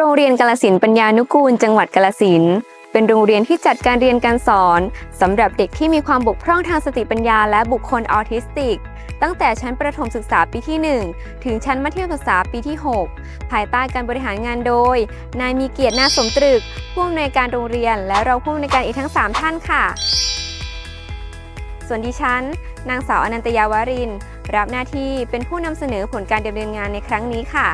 โรงเรียนกาลสินปัญญานุกูล จังหวัดกาลสินเป็นโรงเรียนที่จัดการเรียนการสอนสำหรับเด็กที่มีความบกพร่องทางสติปัญญาและบุคคลออทิสติก ตั้งแต่ชั้นประถมศึกษาปีที่ 1 ถึงชั้นมัธยมศึกษาปีที่ 6 ภายใต้การบริหารงานโดย นายมีเกียรตินาสมตรึกผู้อำนวยการโรงเรียน และรองผู้อำนวยการอีกทั้ง 3 ท่านค่ะ ส่วนดิฉัน นางสาวอนันตยาวาริน รับหน้าที่เป็นผู้นำเสนอผลการดำเนินงานในครั้งนี้ค่ะ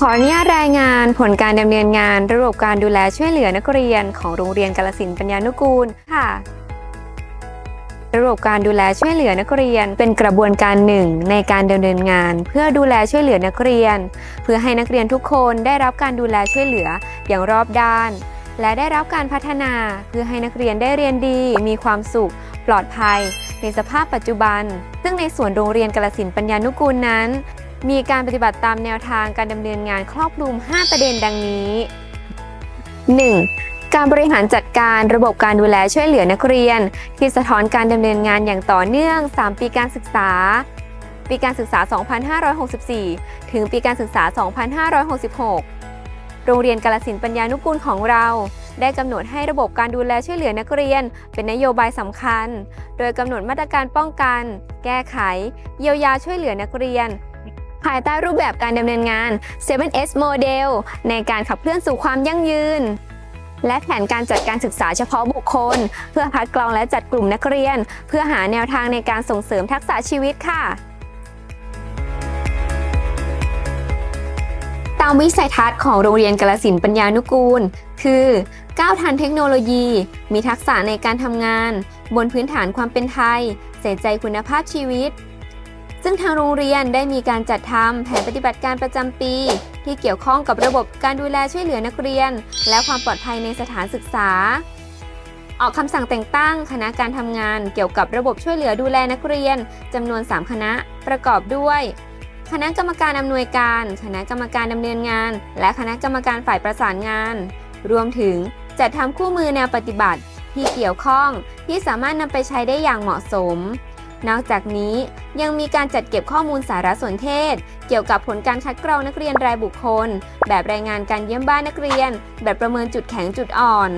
ขออนุญาตรายงานผลการดำเนินงานระบบการดูแลช่วยเหลือนักเรียนของโรงเรียนกาลสินปัญญานุกูลค่ะ ระบบการดูแลช่วยเหลือนักเรียนเป็นกระบวนการหนึ่งในการดำเนินงาน เพื่อดูแลช่วยเหลือนักเรียน เพื่อให้นักเรียนทุกคนได้รับการดูแลช่วยเหลืออย่างรอบด้าน และได้รับการพัฒนาเพื่อให้นักเรียนได้เรียนดี มีความสุข ปลอดภัย ในสภาพปัจจุบัน ซึ่งในส่วนโรงเรียนกาลสินปัญญานุกูลนั้น มีการปฏิบัติตามแนวทางการดำเนินงานครอบคลุม 5 ประเด็นดังนี้ 1. การบริหารจัดการระบบการดูแลช่วยเหลือนักเรียน ที่สะท้อนการดำเนินงานอย่างต่อเนื่อง 3 ปีการศึกษา ปีการศึกษา 2564 ถึงปีการศึกษา 2566 โรงเรียนกาลสินปัญญานุกูลของเรา ได้กำหนดให้ระบบการดูแลช่วยเหลือนักเรียน เป็นนโยบายสำคัญ โดยกำหนดมาตรการป้องกัน แก้ไข เยียวยาช่วยเหลือนักเรียน ภายใต้รูปแบบการดำเนินงาน 7S Model ในการขับเคลื่อนสู่ความยั่งยืน และแผนการจัดการศึกษาเฉพาะบุคคล เพื่อคัดกรองและจัดกลุ่มนักเรียน เพื่อหาแนวทางในการส่งเสริมทักษะชีวิตค่ะตามวิสัยทัศน์ของโรงเรียนกาลสินปัญญานุกูล คือก้าวทันเทคโนโลยี มีทักษะในการทำงาน บนพื้นฐานความเป็นไทย ใส่ใจคุณภาพชีวิต ซึ่งทางโรงเรียนได้มีการจัดทำแผนปฏิบัติการประจำปี ที่เกี่ยวข้องกับระบบการดูแลช่วยเหลือนักเรียน และความปลอดภัยในสถานศึกษา ออกคำสั่งแต่งตั้งคณะการทำงานเกี่ยวกับระบบช่วยเหลือดูแลนักเรียนจำนวน 3 คณะประกอบด้วย คณะกรรมการอำนวยการ คณะกรรมการดำเนินงาน และคณะกรรมการฝ่ายประสานงาน รวมถึงจัดทำคู่มือแนวปฏิบัติที่เกี่ยวข้องที่สามารถนำไปใช้ได้อย่างเหมาะสม นอกจากนี้ยังมีการจัดเก็บข้อมูลสารสนเทศ เกี่ยวกับผลการคัดกรองนักเรียนรายบุคคล แบบรายงานการเยี่ยมบ้านนักเรียน แบบประเมินจุดแข็งจุดอ่อน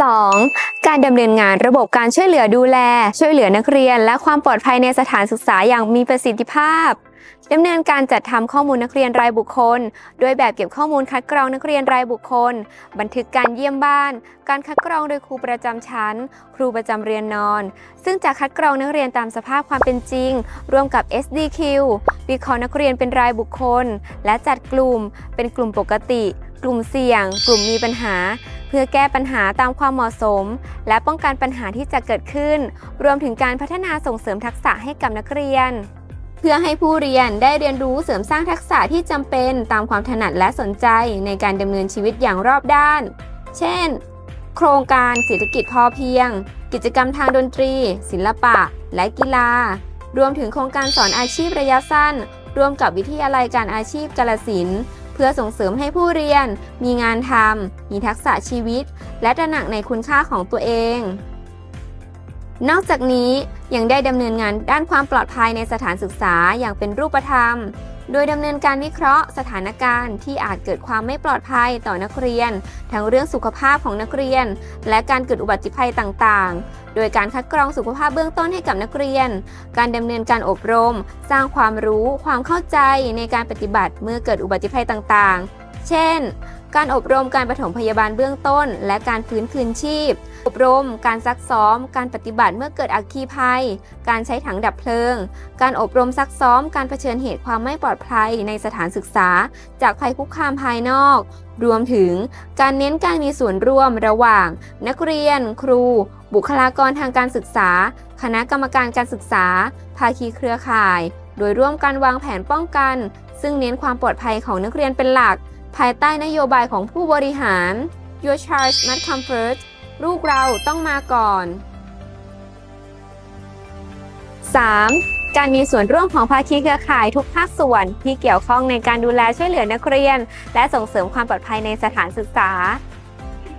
2. การดำเนินงานระบบการช่วยเหลือดูแล ช่วยเหลือนักเรียน และความปลอดภัยในสถานศึกษาอย่างมีประสิทธิภาพ ดำเนินการจัดทำข้อมูลนักเรียนรายบุคคล โดยแบบเก็บข้อมูลคัดกรองนักเรียนรายบุคคล บันทึกการเยี่ยมบ้าน การคัดกรองโดยครูประจำชั้น ครูประจำเรียนนอน ซึ่งจะคัดกรองนักเรียนตามสภาพความเป็นจริงร่วมกับ SDQ วิเคราะห์นักเรียนเป็นรายบุคคล และจัดกลุ่ม เป็นกลุ่มปกติ กลุ่มเสี่ยง กลุ่มมีปัญหาเพื่อแก้ปัญหาตามความเหมาะสม และป้องกันปัญหาที่จะเกิดขึ้น รวมถึงการพัฒนาส่งเสริมทักษะให้กับนักเรียน เพื่อให้ผู้เรียนได้เรียนรู้เสริมสร้างทักษะที่จำเป็นตามความถนัดและสนใจในการดำเนินชีวิตอย่างรอบด้าน เช่น โครงการเศรษฐกิจพอเพียง กิจกรรมทางดนตรี ศิลปะ และกีฬา รวมถึงโครงการสอนอาชีพระยะสั้น ร่วมกับวิทยาลัยการอาชีพกาลสินเพื่อส่งเสริมให้ผู้เรียน มีงานทำมีทักษะชีวิต และตระหนักในคุณค่าของตัวเอง นอกจากนี้ยังได้ดำเนินงานด้านความปลอดภัยในสถานศึกษาอย่างเป็นรูปธรรม โดยดำเนินการวิเคราะห์สถานการณ์ที่อาจเกิดความไม่ปลอดภัยต่อนักเรียน ทั้งเรื่องสุขภาพของนักเรียน และการเกิดอุบัติภัยต่างๆ โดยการคัดกรองสุขภาพเบื้องต้นให้กับนักเรียน การดำเนินการอบรม สร้างความรู้ ความเข้าใจในการปฏิบัติเมื่อเกิดอุบัติภัยต่างๆ เช่น การอบรมการปฐมพยาบาลเบื้องต้น และการฟื้นคืนชีพ อบรม การซักซ้อม การปฏิบัติเมื่อเกิดอัคคีภัย การใช้ถังดับเพลิง การอบรมซักซ้อม การเผชิญเหตุความไม่ปลอดภัยในสถานศึกษา จากภัยคุกคามภายนอก รวมถึง การเน้นการมีส่วนร่วมระหว่าง นักเรียน ครู บุคลากรทางการศึกษา คณะกรรมการการศึกษา ภาคีเครือข่าย โดยร่วมกันวางแผนป้องกัน ซึ่งเน้นความปลอดภัยของนักเรียนเป็นหลัก ภายใต้นโยบายของผู้บริหาร Your Child Must Come First ลูกเราต้องมาก่อน 3. การมีส่วนร่วมของภาคีเครือข่ายทุกภาคส่วนที่เกี่ยวข้องในการดูแลช่วยเหลือนักเรียน และส่งเสริมความปลอดภัยในสถานศึกษา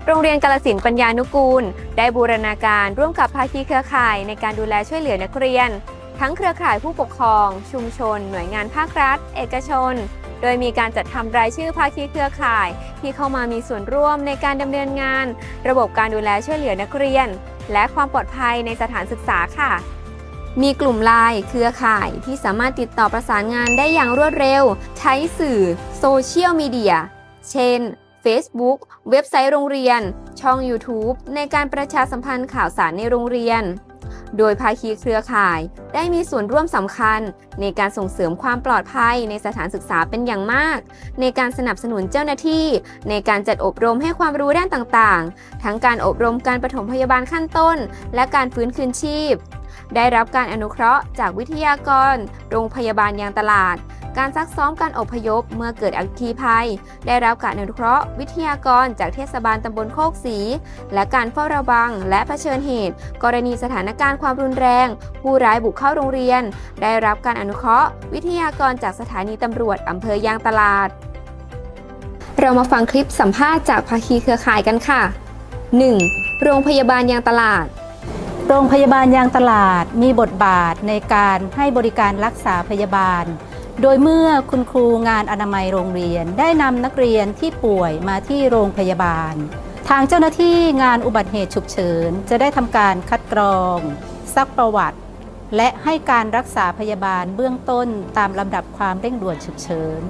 โรงเรียนกาลสินปัญญานุกูล ได้บูรณาการร่วมกับภาคีเครือข่ายในการดูแลช่วยเหลือนักเรียน ทั้งเครือข่ายผู้ปกครอง ชุมชน หน่วยงานภาครัฐ เอกชน โดยมีการจัดทำรายชื่อภาคีเครือข่าย ที่เข้ามามีส่วนร่วมในการดำเนินงาน ระบบการดูแลช่วยเหลือนักเรียน และความปลอดภัยในสถานศึกษาค่ะ มีกลุ่มไลน์เครือข่ายที่สามารถติดต่อประสานงานได้อย่างรวดเร็ว ใช้สื่อโซเชียลมีเดียเช่น Facebook เว็บไซต์โรงเรียน ช่อง YouTube ในการประชาสัมพันธ์ข่าวสารในโรงเรียน โดยภาคีเครือข่าย ได้มีส่วนร่วมสำคัญ ในการส่งเสริมความปลอดภัยในสถานศึกษาเป็นอย่างมาก ในการสนับสนุนเจ้าหน้าที่ ในการจัดอบรมให้ความรู้ด้านต่างๆ ทั้งการอบรมการปฐมพยาบาลขั้นต้น และการฟื้นคืนชีพ ได้รับการอนุเคราะห์จากวิทยากร โรงพยาบาลยางตลาด การซักซ้อมการอพยพเมื่อเกิดอัคคีภัย ได้รับการอนุเคราะห์ วิทยากรจากเทศบาลตำบลโคกศรีและการเฝ้าระวัง และเผชิญเหตุ กรณีสถานการณ์ความรุนแรง ผู้ร้ายบุกเข้าโรงเรียน ได้รับการอนุเคราะห์ วิทยากรจากสถานีตำรวจอำเภอยางตลาด เรามาฟังคลิปสัมภาษณ์จากภาคีเครือข่ายกันค่ะ 1. โรงพยาบาลยางตลาด โรงพยาบาลยางตลาดมีบทบาทในการให้บริการรักษาพยาบาล โดยเมื่อคุณครูงานอนามัยโรงเรียนได้นำนักเรียนที่ป่วยมาที่โรงพยาบาล ทางเจ้าหน้าที่งานอุบัติเหตุฉุกเฉิน จะได้ทำการคัดกรอง ซักประวัติ และให้การรักษาพยาบาลเบื้องต้นตามลำดับความเร่งด่วนฉุกเฉิน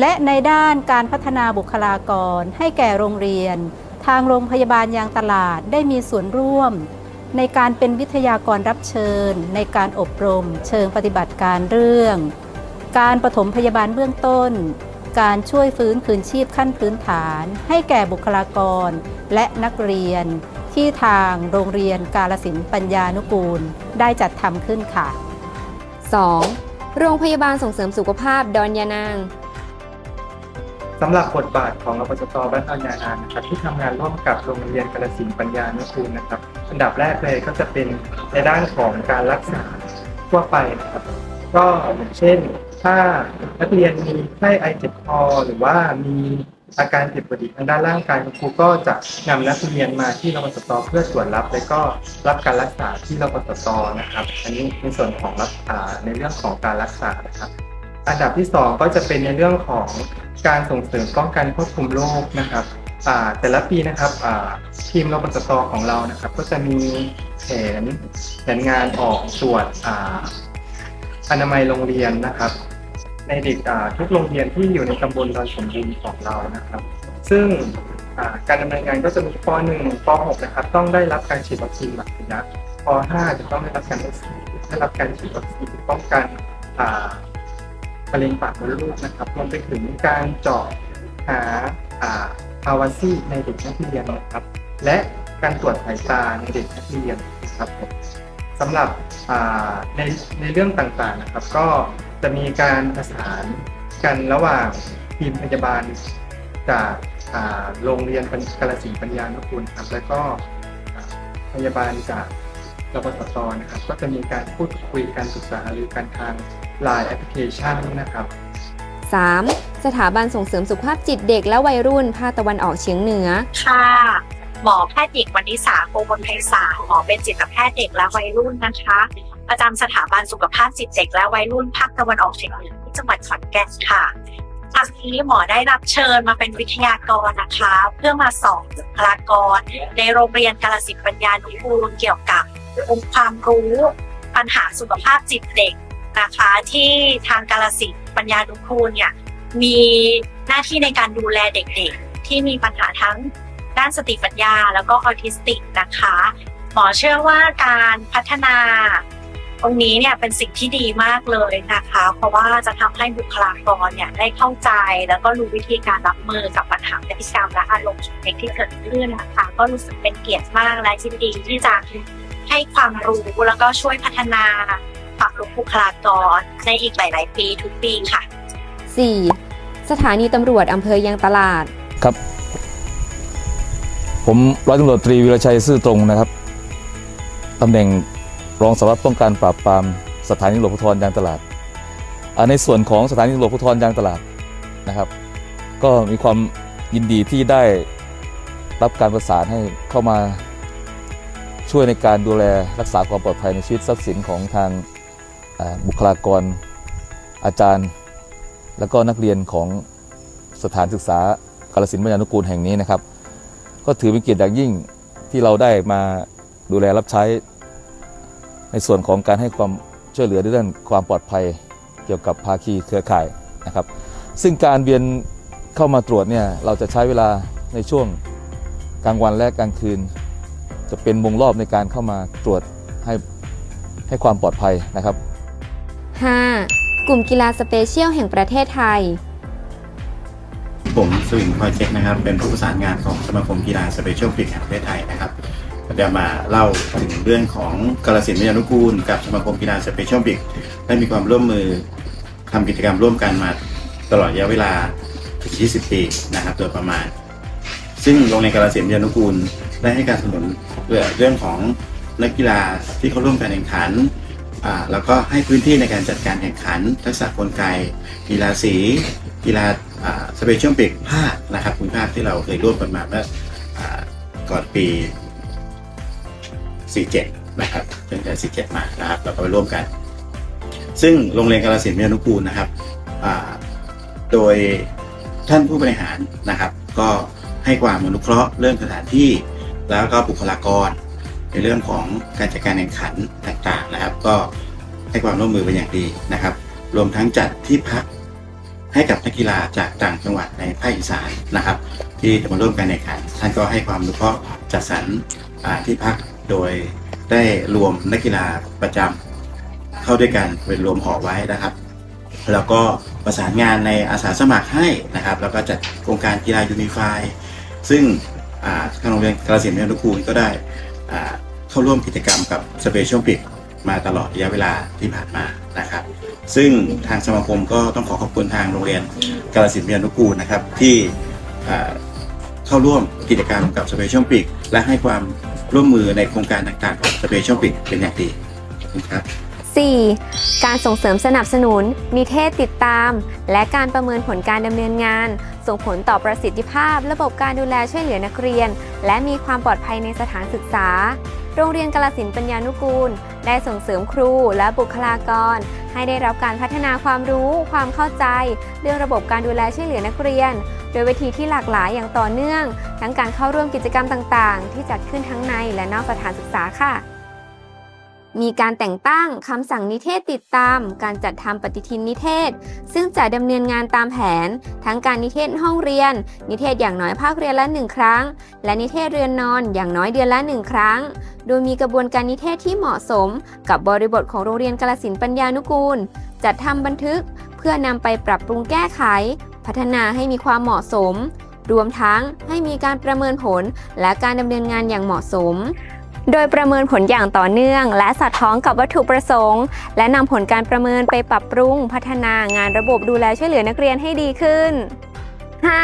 และในด้านการพัฒนาบุคลากรให้แก่โรงเรียน ทางโรงพยาบาลยางตลาดได้มีส่วนร่วมในการเป็นวิทยากรรับเชิญ ในการอบรม เชิงปฏิบัติการเรื่อง การปฐมพยาบาลเบื้องต้น การช่วยฟื้นคืนชีพขั้นพื้นฐาน ให้แก่บุคลากร และนักเรียน ที่ทางโรงเรียนกาลสินธุ์ปัญญานุกูล ได้จัดทำขึ้นค่ะ 2. โรงพยาบาลส่งเสริมสุขภาพดอนยานางสำหรับบทบาทของอปจตบ้านดอนยานานนะครับที่ทำงานร่วมกับโรงเรียนกาลสินธุ์ปัญญานุกูลนะครับ อันดับแรกเลยก็จะเป็นในด้านของการรักษาทั่วไปนะครับ ก็เช่น ถ้านักเรียนมีไข้ไอเจ็บคอหรือว่ามีอาการผิดปกติทางด้านร่างกายครูก็จะนำนักเรียนมาที่รปสตเพื่อตรวจรับ และก็รับการรักษาที่รปสตนะครับ อันนี้ในส่วนของรักษาในเรื่องของการรักษานะครับ อันดับที่ 2 ก็จะเป็นในเรื่องของการส่งเสริมป้องกันควบคุมโรคนะครับแต่ละปีนะครับทีมรปสตของเรานะครับ ก็จะมีแผนแผนงานออกตรวจ อนามัยโรงเรียนนะครับ ในเด็กทุกโรงเรียนที่อยู่ในตำบลดอนสมบูรณ์ของเรานะครับ ซึ่งการดำเนินงานก็จะมีป .1 ป .6 นะครับ ต้องได้รับการฉีดวัคซีนหลักระยะป .5 จะต้องได้รับการวัคซีนได้รับการฉีดวัคซีนป้องกันมะเร็งปากมดลูกนะครับรวมไปถึงการเจาะหาอ่าภาวะซีในเด็กนักเรียนนะครับ และการตรวจสายตาในเด็กนักเรียนนะครับ สำหรับอ่าในในเรื่องต่างๆนะครับ ก็จะมีการประสานกันระหว่างทีมพยาบาลจากอ่าโรงเรียนกาลสินธุ์ปัญญานุกูลครับ แล้วก็อ่าพยาบาลจากรปสตนะครับ ก็จะมีการพูดคุยการศึกษาหรือการทาง Line แอปพลิเคชันนะครับ 3. สถาบันส่งเสริมสุขภาพจิตเด็กและวัยรุ่นภาคตะวันออกเฉียงเหนือ ค่ะ หมอแพทย์หญิงวันนิสาโกมลไพศาลหมอเป็นจิตแพทย์เด็กและวัยรุ่นนะคะ ประจำสถาบันสุขภาพจิตเด็กและวัยรุ่นภาคตะวันออกเฉียงเหนือที่จังหวัดขอนแก่นค่ะครั้งนี้หมอได้รับเชิญมาเป็นวิทยากรนะคะ เพื่อมาสอนบุคลากร ในโรงเรียนกาลสินธุ์ปัญญานุกูลเกี่ยวกับองค์ความรู้ปัญหาสุขภาพจิตเด็กนะคะ ที่ทางกาลสินธุ์ปัญญานุกูลเนี่ยมีหน้าที่ในการดูแลเด็กๆ ที่มีปัญหาทั้ง ด้านสติปัญญาแล้วก็ออทิสติกนะคะ หมอเชื่อว่าการพัฒนาตรงนี้เนี่ยเป็นสิ่งที่ดีมากเลยนะคะ เพราะว่าจะทำให้บุคลากรเนี่ยได้เข้าใจแล้วก็รู้วิธีการรับมือกับปัญหาพฤติกรรมและอารมณ์ของเด็กที่เกิดขึ้นนะคะ ก็รู้สึกเป็นเกียรติมากและยินดีที่จะให้ความรู้แล้วก็ช่วยพัฒนาปรับปรุงบุคลากรในอีกหลาย ๆ ปีทุกปีค่ะ 4. สถานีตำรวจอำเภอยางตลาด ครับ ผมร้อยตำรวจตรีวิรชัยซื่อตรงนะครับตำแหน่งรองสารวัตรป้องกันปราบปรามสถานีตำรวจภูธรยางตลาดในส่วนของสถานีตำรวจภูธรยางตลาดนะครับ ก็มีความยินดีที่ได้รับการประสานให้เข้ามาช่วยในการดูแลรักษาความปลอดภัยในชีวิตทรัพย์สินของทางบุคลากร อาจารย์ แล้วก็นักเรียนของสถานศึกษากาลสินธุ์ปัญญานุกูลแห่งนี้นะครับ ก็ถือเป็นเกียรติอย่างยิ่งที่เราได้มาดูแลรับใช้ ในส่วนของการให้ความช่วยเหลือในเรื่องความปลอดภัยเกี่ยวกับภาคีเครือข่ายนะครับ ซึ่งการเวียนเข้ามาตรวจเนี่ยเราจะใช้เวลาในช่วงกลางวันและกลางคืน จะเป็นวงรอบในการเข้ามาตรวจให้ให้ความปลอดภัยนะครับ 5. กลุ่มกีฬาสเปเชียลแห่งประเทศไทย ผมสวิงพลอยเช็คนะครับ เป็นผู้ประสานงานของสมาคมกีฬาสเปเชียลฟิกแห่งประเทศไทยนะครับจะมาเล่าถึงเรื่องของกาลสินวิทยานุกูล กับสมาคมกีฬาสเปเชียลฟิกได้มีความร่วมมือทำกิจกรรมร่วมกันมาตลอดระยะเวลาถึง20 ปีนะครับโดยประมาณ ซึ่งโรงเรียนกาลสินวิทยานุกูลได้ให้การสนับสนุนเรื่องของนักกีฬาที่เขาร่วมการแข่งขันอ่าแล้วก็ให้พื้นที่ในการจัดการแข่งขัน ทักษะกลไก กีฬาสี กีฬา สเปเชียลปิกภาคนะครับภูมิภาคที่เราเคยร่วมกันมาเมื่อก่อนปี 47 นะครับตั้งแต่47 มานะครับเราก็ไปร่วมกัน ซึ่งโรงเรียนกาลสินธุ์วิทยานุกูลนะครับโดยท่านผู้บริหารนะครับ ก็ให้ความอนุเคราะห์เรื่องสถานที่ แล้วก็บุคลากร ในเรื่องของการจัดการแข่งขันต่างๆนะครับ ก็ให้ความร่วมมือเป็นอย่างดีนะครับ รวมทั้งจัดที่พัก ให้กับนักกีฬาจากต่างจังหวัดในภาคอีสานนะครับ ที่จะมาร่วมการแข่งขันท่านก็ให้ความอนุเคราะจัดสรรที่พักโดยได้รวมนักกีฬาประจำเข้าด้วยกันเป็นรวมหอไว้นะครับ แล้วก็ประสานงานในอาสาสมัครให้นะครับ แล้วก็จัดโครงการกีฬายูนิฟายซึ่งทางโรงเรียนกาลสินธุ์วิทยานุกูลก็ได้เข้าร่วมกิจกรรมกับสเปเชียลปิกมาตลอดระยะเวลาที่ผ่านมานะครับ ซึ่งทางสมาคมก็ต้องขอขอบคุณทางโรงเรียนกาลสินธุ์วิทยนุกูลนะครับ ที่เข้าร่วมกิจกรรมกับสเปเชียลปิกและให้ความร่วมมือในโครงการต่างๆของสเปเชียลปิกเป็นอย่างดีขอบคุณครับ 4. การส่งเสริมสนับสนุน นิเทศติดตาม และการประเมินผลการดำเนินงาน ส่งผลต่อประสิทธิภาพ ระบบการดูแลช่วยเหลือนักเรียน และมีความปลอดภัยในสถานศึกษา โรงเรียนกาลสินปัญญานุกูล ได้ส่งเสริมครูและบุคลากร ให้ได้รับการพัฒนาความรู้ ความเข้าใจ เรื่องระบบการดูแลช่วยเหลือนักเรียน โดยวิธีที่หลากหลายอย่างต่อเนื่อง ทั้งการเข้าร่วมกิจกรรมต่างๆ ที่จัดขึ้นทั้งในและนอกสถานศึกษาค่ะ มีการแต่งตั้งคำสั่งนิเทศติดตาม การจัดทำปฏิทินนิเทศ ซึ่งจะดำเนินงานตามแผน ทั้งการนิเทศห้องเรียน นิเทศอย่างน้อยภาคเรียนละหนึ่งครั้ง และนิเทศเรือนนอนอย่างน้อยเดือนละหนึ่งครั้ง โดยมีกระบวนการนิเทศที่เหมาะสม กับบริบทของโรงเรียนกาลสินปัญญานุกูล จัดทำบันทึก เพื่อนำไปปรับปรุงแก้ไข พัฒนาให้มีความเหมาะสม รวมทั้งให้มีการประเมินผลและการดำเนินงานอย่างเหมาะสม โดยประเมินผลอย่างต่อเนื่อง และสอดคล้องกับวัตถุประสงค์ และนำผลการประเมินไปปรับปรุง พัฒนางานระบบดูแลช่วยเหลือนักเรียนให้ดีขึ้น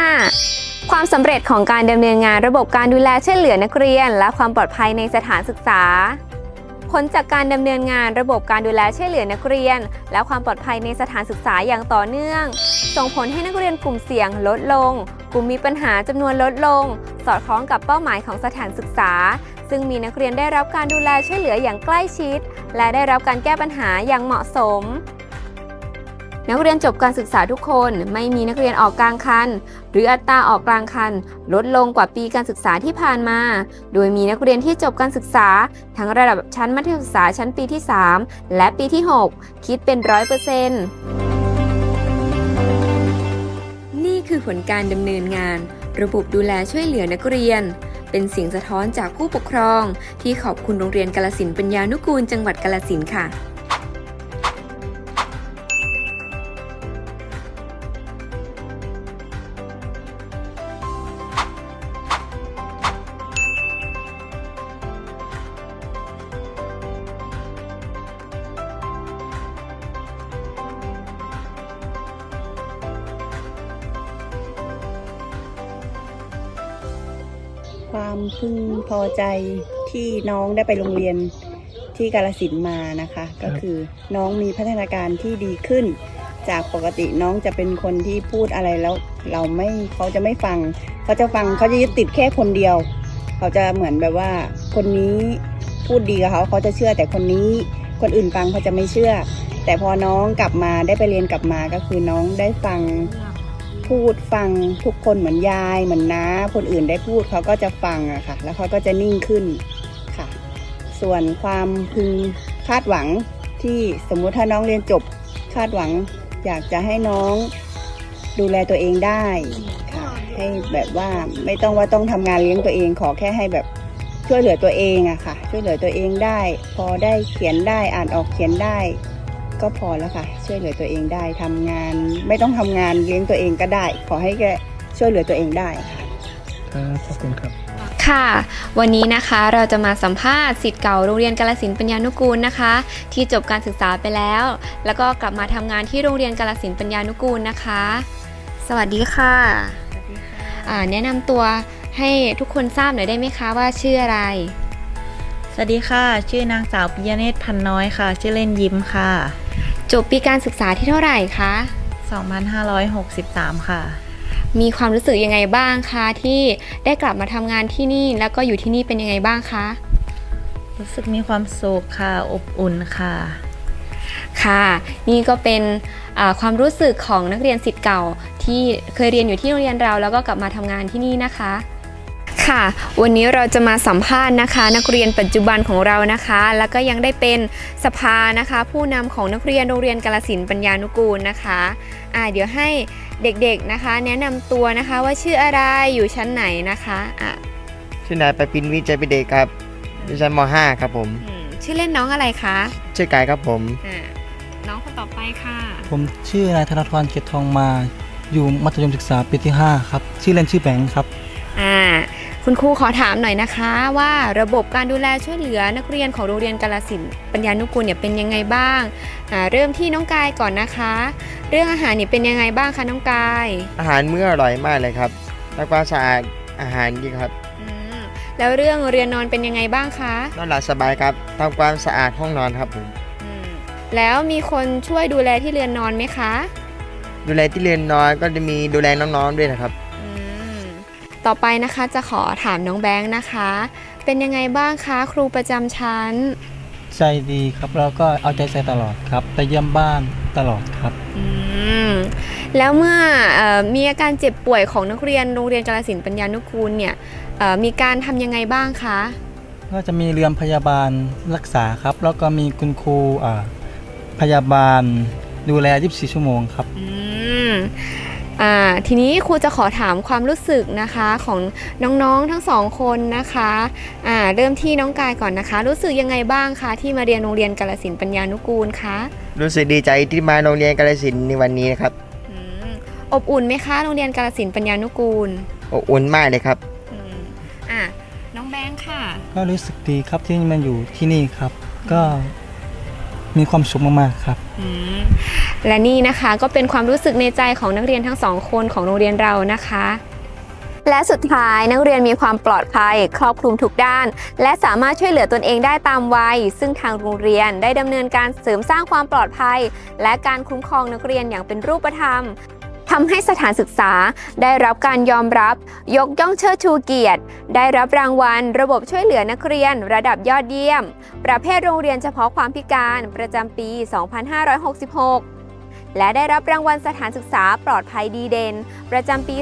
5. ความสำเร็จของการดำเนินงานระบบการดูแลช่วยเหลือนักเรียน และความปลอดภัยในสถานศึกษาผลจากการดำเนินงานระบบการดูแลช่วยเหลือนักเรียน และความปลอดภัยในสถานศึกษาอย่างต่อเนื่อง ส่งผลให้นักเรียนกลุ่มเสี่ยงลดลง กลุ่มมีปัญหาจำนวนลดลง สอดคล้องกับเป้าหมายของสถานศึกษา ซึ่งมีนักเรียนได้รับการดูแลช่วยเหลืออย่างใกล้ชิด และได้รับการแก้ปัญหาอย่างเหมาะสม นักเรียนจบการศึกษาทุกคนไม่มีนักเรียนออกกลางคัน หรืออัตราออกกลางคัน ลดลงกว่าปีการศึกษาที่ผ่านมา โดยมีนักเรียนที่จบการศึกษา ทั้งระดับชั้นมัธยมศึกษาชั้นปีที่ 3 และปีที่ 6 คิดเป็นร้อยเปอร์เซ็นต์นี่คือผลการดำเนินงาน ระบบดูแลช่วยเหลือนักเรียน เป็นเสียงสะท้อนจากผู้ปกครอง ที่ขอบคุณโรงเรียนกาลสินปัญญานุกูลจังหวัดกาลสินค่ะ พึงพอใจที่น้องได้ไปโรงเรียนที่กาลสินธุ์มานะคะ ก็คือน้องมีพัฒนาการที่ดีขึ้น จากปกติน้องจะเป็นคนที่พูดอะไรแล้ว เราไม่เขาจะไม่ฟัง เขาจะฟังเขาจะยึดติดแค่คนเดียว เขาจะเหมือนแบบว่า คนนี้พูดดีกับเขาเขาจะเชื่อแต่คนนี้คนอื่นฟังเขาจะไม่เชื่อ แต่พอน้องกลับมาได้ไปเรียนกลับมาก็คือน้องได้ฟัง พูดฟังทุกคนเหมือนยายเหมือนน้าคนอื่นได้พูดเขาก็จะฟังอะค่ะ แล้วเขาก็จะนิ่งขึ้นค่ะ ส่วนความพึงคาดหวังที่สมมุติถ้าน้องเรียนจบคาดหวัง อยากจะให้น้องดูแลตัวเองได้ค่ะ ให้แบบว่าไม่ต้องว่าต้องทำงานเลี้ยงตัวเองขอแค่ให้แบบช่วยเหลือตัวเองอะค่ะ ช่วยเหลือตัวเองได้ พอได้เขียนได้อ่านออกเขียนได้ ก็พอแล้วค่ะ ช่วยเหลือตัวเองได้ทำงาน ไม่ต้องทำงานเลี้ยงตัวเองก็ได้ ขอให้แกช่วยเหลือตัวเองได้ค่ะครับขอบคุณครับค่ะ วันนี้นะคะเราจะมาสัมภาษณ์สิทธิ์เก่าโรงเรียนกาลสินธุ์ปัญญานุกูลนะคะ ที่จบการศึกษาไปแล้ว แล้วก็กลับมาทำงานที่โรงเรียนกาลสินธุ์ปัญญานุกูลนะคะ สวัสดีค่ะอ่าแนะนำตัวให้ทุกคนทราบหน่อยได้ไหมคะว่าชื่ออะไรส วัสดีค่ะ ชื่อนางสาวปิยเนตรพันน้อยค่ะ ชื่อเล่นยิ้มค่ะ จบปีการศึกษาที่เท่าไหร่คะ 2563 ค่ะ มีความรู้สึกยังไงบ้างคะที่ได้กลับมาทำงานที่นี่แล้วก็อยู่ที่นี่เป็นยังไงบ้างคะ รู้สึกมีความสุขค่ะ อบอุ่นค่ะ ค่ะ นี่ก็เป็นอ่าความรู้สึกของนักเรียนสิทธิ์เก่าที่เคยเรียนอยู่ที่โรงเรียนเรา แล้วก็กลับมาทำงานที่นี่นะคะ ค่ะ วันนี้เราจะมาสัมภาษณ์นะคะ นักเรียนปัจจุบันของเรานะคะ แล้วก็ยังได้เป็นสภานะคะ ผู้นำของนักเรียนโรงเรียนกาลสินธุ์ปัญญานุกูลนะคะอ่าเดี๋ยวให้เด็กๆนะคะ แนะนำตัวนะคะว่าชื่ออะไรอยู่ชั้นไหนนะคะอะชื่อนายประพินวิจัยปิเดชครับอยู่ชั้นม .5 ครับผมอืมชื่อเล่นน้องอะไรคะชื่อกายครับผมอ่าน้องคนต่อไปค่ะ ผมชื่อนายธนทรเกียรติทองมา อยู่มัธยมศึกษาปีที่ 5 ครับ ชื่อเล่นชื่อแบงค์ครับอ่า คุณครูขอถามหน่อยนะคะ ว่าระบบการดูแลช่วยเหลือนักเรียนของโรงเรียนกาลสินธุ์ปัญญานุกูลเนี่ยเป็นยังไงบ้างอ่าเริ่มที่น้องกายก่อนนะคะ เรื่องอาหารเนี่ยเป็นยังไงบ้างคะน้องกาย อาหารมื้ออร่อยมากเลยครับและความสะอาดอาหารดีครับอืมแล้วเรื่องเรียนนอนเป็นยังไงบ้างคะนอนหลับสบายครับทำความสะอาดห้องนอนครับผมอืมแล้วมีคนช่วยดูแลที่เรือนนอนไหมคะ ดูแลที่เรียนนอนก็จะมีดูแลน้องๆด้วยนะครับอืม ต่อไปนะคะจะขอถามน้องแบงค์นะคะ เป็นยังไงบ้างคะครูประจำชั้น ใจดีครับแล้วก็เอาใจใส่ตลอดครับไปเยี่ยมบ้านตลอดครับ อืมแล้วเมื่อเออมีอาการเจ็บป่วยของนักเรียนโรงเรียนกาลสินธุ์ปัญญานุกูลเนี่ยเอ่อมีการทำยังไงบ้างคะ ก็จะมีเรือนพยาบาลรักษาครับ แล้วก็มีคุณครูอ่าพยาบาลดูแล 24 ชั่วโมงครับ อืมอ่า ทีนี้ครูจะขอถามความรู้สึกนะคะของน้องๆทั้งสองคนนะคะอ่าเริ่มที่น้องกายก่อนนะคะ รู้สึกยังไงบ้างคะที่มาเรียนโรงเรียนกาลสินธุ์ปัญญานุกูลคะรู้สึกดีใจที่มาโรงเรียนกาฬสินธุ์ในวันนี้นะครับอืมอบอุ่นไหมคะโรงเรียนกาลสินธุ์ปัญญานุกูลอบอุ่นมากเลยครับอืมอะน้องแบงค์ค่ะ ก็รู้สึกดีครับที่มาอยู่ที่นี่ครับ ก็มีความสุขมากๆครับอืม และนี่นะคะก็เป็นความรู้สึกในใจของนักเรียนทั้งสองคนของโรงเรียนเรานะคะ และสุดท้ายนักเรียนมีความปลอดภัย ครอบคลุมทุกด้าน และสามารถช่วยเหลือตนเองได้ตามวัย ซึ่งทางโรงเรียนได้ดำเนินการเสริมสร้างความปลอดภัย และการคุ้มครองนักเรียนอย่างเป็นรูปธรรมทำให้สถานศึกษาได้รับการยอมรับ ยกย่องเชิดชูเกียรติ ได้รับรางวัล ระบบช่วยเหลือนักเรียน ระดับยอดเยี่ยม ประเภทโรงเรียนเฉพาะความพิการประจำปี 2566 และได้รับรางวัลสถานศึกษาปลอดภัยดีเด่น ประจำปี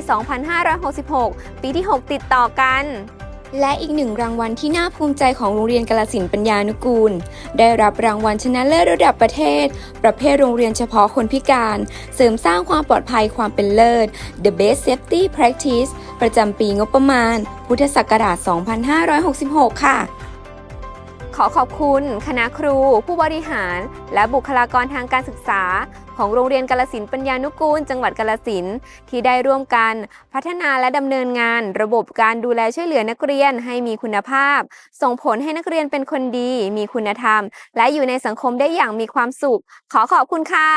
2566 ปีที่ 6 ติดต่อกัน และอีกหนึ่งรางวัลที่น่าภูมิใจของโรงเรียนกาลสินปัญญานุกูล ได้รับรางวัลชนะเลิศระดับประเทศ ประเภทโรงเรียนเฉพาะคนพิการ เสริมสร้างความปลอดภัยความเป็นเลิศ The Best Safety Practice ประจำปีงบประมาณ พุทธศักราช 2566 ค่ะ ขอขอบคุณ คณะครู ผู้บริหาร และบุคลากรทางการศึกษา ของโรงเรียนกาลสินปัญญานุกูล จังหวัดกาลสินที่ได้ร่วมกันพัฒนาและดำเนินงาน ระบบการดูแลช่วยเหลือนักเรียนให้มีคุณภาพ ส่งผลให้นักเรียนเป็นคนดี มีคุณธรรม และอยู่ในสังคมได้อย่างมีความสุข ขอขอบคุณค่ะ